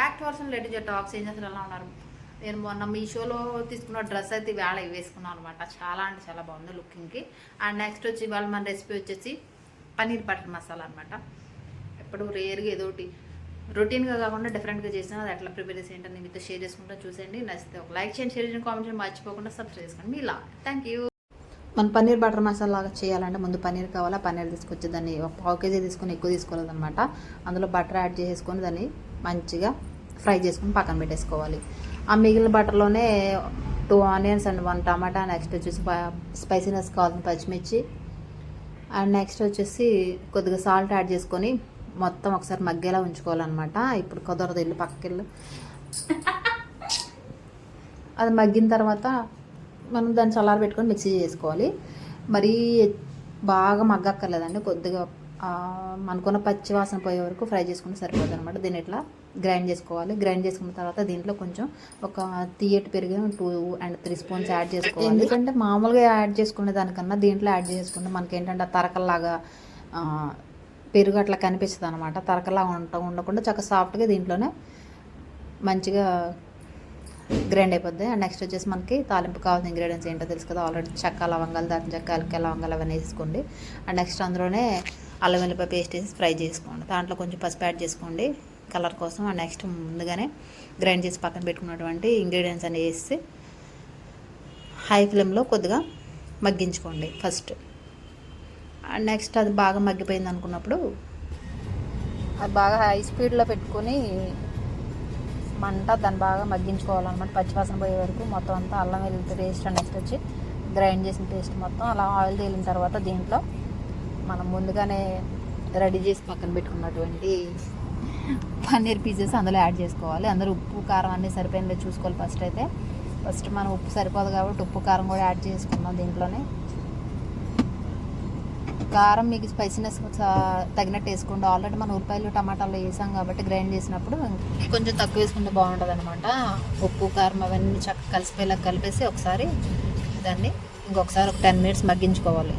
Back to వర్షన్ లేట్ టాక్స్ ఏం ఎలా ఉన్నారు? నేను మొన్న మీషోలో తీసుకున్న డ్రెస్ అయితే వేళ వేసుకున్నాను అనమాట చాలా అంటే చాలా బాగుంది లుకింగ్కి అండ్ నెక్స్ట్ వచ్చి ఇవాళ మన రెసిపీ వచ్చేసి పన్నీర్ బటర్ మసాలా అనమాట ఎప్పుడు రేర్గా ఏదో ఒకటి. రొటీన్గా కాకుండా డిఫరెంట్గా చేసిన అది ఎట్లా ప్రిపేర్ చేసి ఏంటని మీతో షేర్ చేసుకుంటా చూసేయండి. నచ్చితే ఒక లైక్ చేయండి షేర్ చేయండి. కామెంట్ చేయండి మర్చిపోకుండా సబ్స్క్రైబ్ చేసుకోండి. ఇలా థ్యాంక్ యూ మన పన్నీర్ బటర్ మసాలా చేయాలంటే ముందు పన్నీర్ కావాలా? పన్నీర్ తీసుకొచ్చి దాన్ని ఒక పావు కేజీ తీసుకొని ఎక్కువ తీసుకోలేదన్నమాట. అందులో బటర్ యాడ్ చేసుకొని దాన్ని మంచిగా ఫ్రై చేసుకుని పక్కన పెట్టేసుకోవాలి. ఆ మిగిలిన బటర్లోనే two onions and one tomato next వచ్చేసి స్పైసీనెస్ కావాల్సిన పచ్చిమిర్చి అండ్ నెక్స్ట్ వచ్చేసి కొద్దిగా సాల్ట్ యాడ్ చేసుకొని మొత్తం ఒకసారి మగ్గేలా ఉంచుకోవాలన్నమాట. ఇప్పుడు కుదరదు ఇల్లు పక్కకెళ్ళు అది మగ్గిన తర్వాత మనం దాన్ని చల్లారి పెట్టుకొని మిక్సీ చేసుకోవాలి. మరీ బాగా మగ్గక్కర్లేదండి. కొద్దిగా అనుకున్న మనకున్న పచ్చి వాసన పోయే వరకు ఫ్రై చేసుకుంటే సరిపోతుంది అనమాట దీన్ని ఇట్లా గ్రైండ్ చేసుకోవాలి? గ్రైండ్ చేసుకున్న తర్వాత దీంట్లో కొంచెం ఒక తీయటి పెరిగి two and three spoons add చేసుకోవాలి. ఎందుకంటే మామూలుగా యాడ్ చేసుకునే దానికన్నా దీంట్లో యాడ్ చేసుకుంటే మనకి ఏంటంటే తరకల్లాగా పెరుగు అట్లా కనిపిస్తుంది అనమాట తరకలాగా ఉంట ఉండకుండా చక్కగా సాఫ్ట్గా దీంట్లోనే మంచిగా గ్రైండ్ అయిపోద్ది. అండ్ నెక్స్ట్ వచ్చేసి మనకి తాలింపు కావాల్సిన ఇంగ్రీడియంట్స్ ఏంటో తెలుసు కదా ఆల్రెడీ చెక్క లవంగాలు దాని చెక్క అలక లవంగాలు అవన్నీ వేసుకోండి అండ్ నెక్స్ట్ అందులోనే అల్లం వెల్లిపాయ పేస్ట్ వేసి ఫ్రై చేసుకోండి. దాంట్లో కొంచెం పసుపు యాడ్ చేసుకోండి. కలర్ కోసం అండ్ నెక్స్ట్ ముందుగానే గ్రైండ్ చేసి పక్కన పెట్టుకున్నటువంటి ఇంగ్రీడియంట్స్ అన్ని వేసి హై ఫ్లేమ్లో కొద్దిగా మగ్గించుకోండి ఫస్ట్. అండ్ నెక్స్ట్ అది బాగా మగ్గిపోయింది అనుకున్నప్పుడు అది బాగా హై స్పీడ్లో పెట్టుకొని మంట దాన్ని బాగా మగ్గించుకోవాలన్నమాట. పచ్చివాసన పోయే వరకు మొత్తం అంతా అల్లం వెల్లుల్లి పేస్ట్ నెక్స్ట్ వచ్చి గ్రైండ్ చేసిన పేస్ట్ మొత్తం అలా ఆయిల్ తేలిన తర్వాత దీంట్లో మనం ముందుగానే రెడీ చేసి పక్కన పెట్టుకున్నటువంటి పన్నీర్ పీసెస్ అందులో యాడ్ చేసుకోవాలి. అందరూ ఉప్పు కారం అన్నీ సరిపోయిందో చూసుకోవాలి ఫస్ట్ అయితే. ఫస్ట్ మనం ఉప్పు సరిపోదు కాబట్టి ఉప్పు కారం కూడా యాడ్ చేసుకున్నాం దీంట్లోనే. కారం మీకు స్పైసీనెస్ తగినట్టు వేసుకోండి. ఆల్రెడీ మనం ఉల్లిపాయలు టమాటాలు వేసాం కాబట్టి గ్రైండ్ చేసినప్పుడు కొంచెం తక్కువ వేసుకుంటే బాగుంటుంది అనమాట ఉప్పు కారం అవన్నీ చక్కగా కలిసిపోయేలా కలిపేసి ఒకసారి దాన్ని ఇంకొకసారి ఒక టెన్ మినిట్స్ మగ్గించుకోవాలి.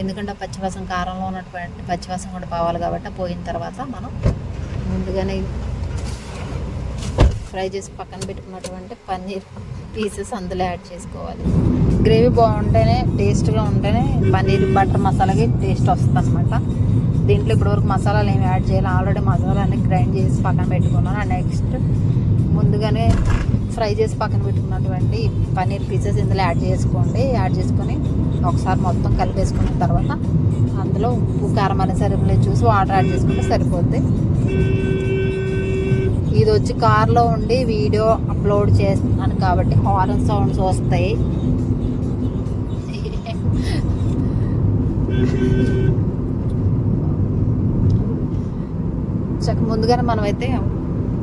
ఎందుకంటే పచ్చివాసం కారంలో ఉన్నటువంటి పచ్చివాసం కూడా పోవాలి కాబట్టి పోయిన తర్వాత మనం ముందుగానే ఫ్రై చేసి పక్కన పెట్టుకున్నటువంటి పన్నీర్ పీసెస్ అందులో యాడ్ చేసుకోవాలి. గ్రేవీ బాగుంటేనే టేస్ట్గా ఉంటేనే పన్నీర్ బటర్ మసాలాకి టేస్ట్ వస్తుంది అనమాట దీంట్లో ఇప్పటివరకు మసాలాలు ఏమి యాడ్ చేయాలి ఆల్రెడీ మసాలాన్ని గ్రైండ్ చేసి పక్కన పెట్టుకున్నాను. అండ్ నెక్స్ట్ ముందుగానే ఫ్రై చేసి పక్కన పెట్టుకున్నటువంటి పన్నీర్ పీసెస్ ఇందులో యాడ్ చేసుకోండి. యాడ్ చేసుకొని ఒకసారి మొత్తం కలిపేసుకున్న తర్వాత అందులో ఉప్పు కారం అనేది సరిపోలేదు. చూసి వాటర్ యాడ్ చేసుకుంటే సరిపోద్ది. ఇది వచ్చి కార్లో ఉండి వీడియో అప్లోడ్ చేస్తున్నాను కాబట్టి హారన్ సౌండ్స్ వస్తాయి. చక్క ముందుగానే మనమైతే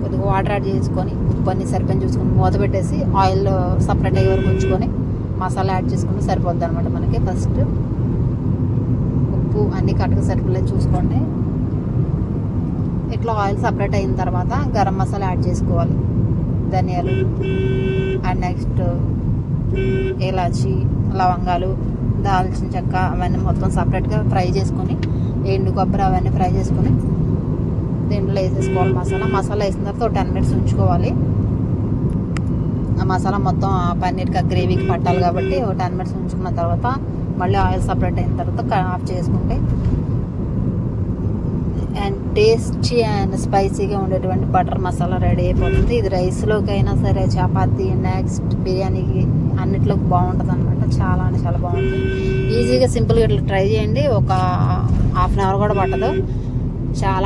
కొద్దిగా వాటర్ యాడ్ చేసుకొని ఉప్పు అన్ని సరిపోయి చూసుకొని మూత పెట్టేసి ఆయిల్ సపరేట్ అయ్యే వరకు ఉంచుకొని మసాలా యాడ్ చేసుకుంటే సరిపోద్ది అనమాట మనకి. ఫస్ట్ ఉప్పు అన్నీ కరెక్ట్గా సరిపోలేదు చూసుకోండి. ఇట్లా ఆయిల్ సపరేట్ అయిన తర్వాత గరం మసాలా యాడ్ చేసుకోవాలి. ధనియాలు అండ్ నెక్స్ట్ ఇలాచి లవంగాలు దాల్చిన చెక్క అవన్నీ మొత్తం సపరేట్గా ఫ్రై చేసుకొని ఎండు కొబ్బరి అవన్నీ ఫ్రై చేసుకొని దీంట్లో వేసేసుకోవాలి మసాలా. మసాలా వేసిన తర్వాత ఒక టెన్ మినిట్స్ ఉంచుకోవాలి. ఆ మసాలా మొత్తం ఆ పన్నీర్కి ఆ గ్రేవీకి పట్టాలి కాబట్టి ఒక టెన్ మినిట్స్ ఉంచుకున్న తర్వాత మళ్ళీ ఆయిల్ సపరేట్ అయిన తర్వాత ఆఫ్ చేసుకుంటే అండ్ టేస్టీ అండ్ స్పైసీగా ఉండేటువంటి బటర్ మసాలా రెడీ అయిపోతుంది. ఇది రైస్లోకి అయినా సరే చపాతీ నెక్స్ట్ బిర్యానీకి అన్నిట్లోకి బాగుంటుంది అనమాట చాలా అంటే చాలా బాగుంటుంది. ఈజీగా సింపుల్గా ఇట్లా ట్రై చేయండి. ఒక హాఫ్ అన్ అవర్ కూడా పట్టదు. చాలా